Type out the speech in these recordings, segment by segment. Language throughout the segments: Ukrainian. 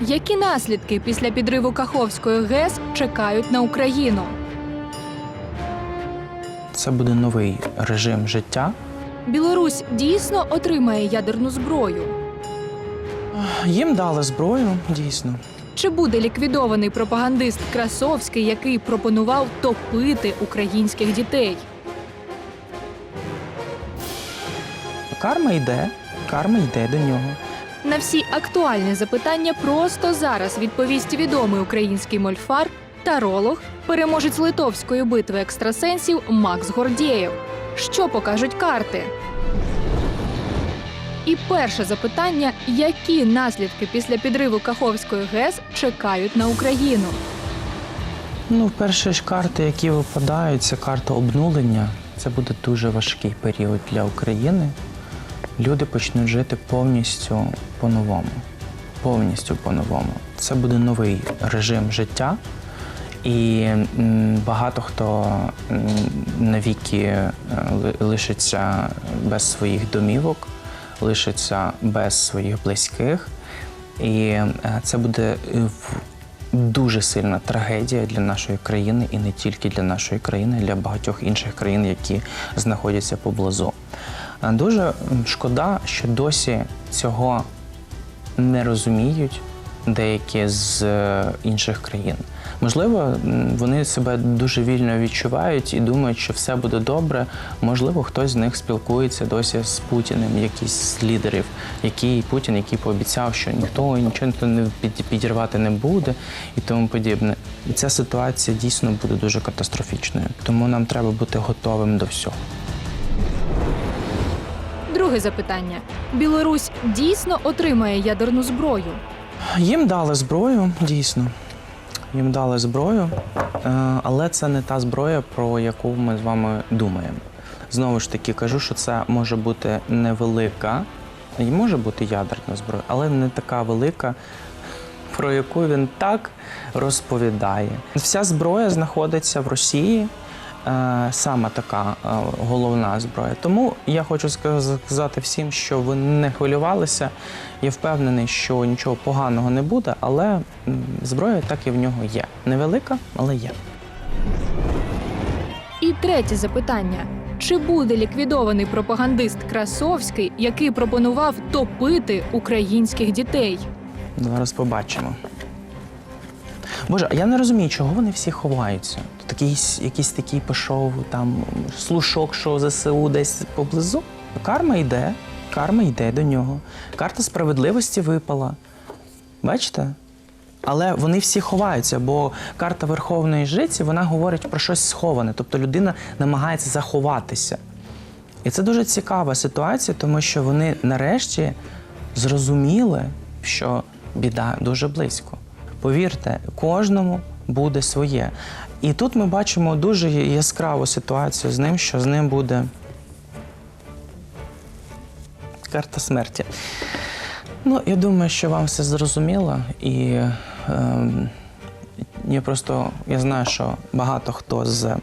Які наслідки після підриву Каховської ГЕС чекають на Україну? Це буде новий режим життя. Білорусь дійсно отримає ядерну зброю. Їм дали зброю, дійсно. Чи буде ліквідований пропагандист Красовський, який пропонував топити українських дітей? Карма йде, карма йде до нього. На всі актуальні запитання просто зараз відповість відомий український мольфар, таролог, переможець литовської битви екстрасенсів Макс Гордєєв. Що покажуть карти? І перше запитання: які наслідки після підриву Каховської ГЕС чекають на Україну? Ну, перші ж карти, які випадають, це карта обнулення. Це буде дуже важкий період для України. Люди почнуть жити повністю по-новому. Повністю по-новому. Це буде новий режим життя. І багато хто навіки е, лишиться без своїх домівок, лишиться без своїх близьких. І е, це буде е, дуже сильна трагедія для нашої країни і не тільки для нашої країни, для багатьох інших країн, які знаходяться поблизу. Е, Дуже шкода, що досі цього не розуміють деякі з е, інших країн. Можливо, вони себе дуже вільно відчувають і думають, що все буде добре. Можливо, хтось з них спілкується досі з Путіним, якийсь з лідерів, який Путін, який пообіцяв, що ніхто нічого не під- підірвати не буде і тому подібне. І ця ситуація дійсно буде дуже катастрофічною. Тому нам треба бути готовим до всього. Друге запитання: Білорусь дійсно отримає ядерну зброю. Їм дали зброю, дійсно. Їм дали зброю, е, але це не та зброя, про яку ми з вами думаємо. Знову ж таки, кажу, що це може бути невелика, і може бути ядерна зброя, але не така велика, про яку він так розповідає. Вся зброя знаходиться в Росії. Е, Саме така е, головна зброя. Тому я хочу сказати всім, що ви не хвилювалися. Я впевнений, що нічого поганого не буде, але зброя так і в нього є. Невелика, але є. І третє запитання: чи буде ліквідований пропагандист Красовський, який пропонував топити українських дітей? Зараз побачимо. Боже, я не розумію, чого вони всі ховаються. Тут якийсь, якийсь такий пішов там слушок, що ЗСУ десь поблизу. Карма йде, карма йде до нього. Карта справедливості випала. Бачите? Але вони всі ховаються, бо карта Верховної Жриці вона говорить про щось сховане. Тобто людина намагається заховатися. І це дуже цікава ситуація, тому що вони нарешті зрозуміли, що біда дуже близько. Повірте, кожному буде своє. І тут ми бачимо дуже яскраву ситуацію з ним, що з ним буде карта смерті. Ну, я думаю, що вам все зрозуміло, і ем, я просто я знаю, що багато хто з е,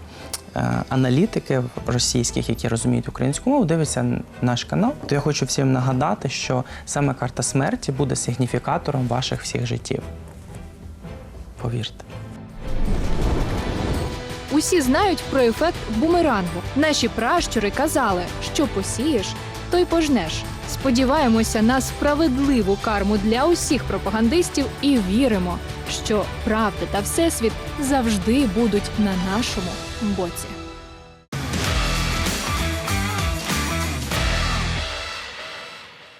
аналітиків російських, які розуміють українську мову, дивиться наш канал. То я хочу всім нагадати, що саме карта смерті буде сигніфікатором ваших всіх життів. Повірте. Усі знають про ефект бумерангу. Наші пращури казали, що посієш, то й пожнеш. Сподіваємося на справедливу карму для усіх пропагандистів і віримо, що правда та всесвіт завжди будуть на нашому боці.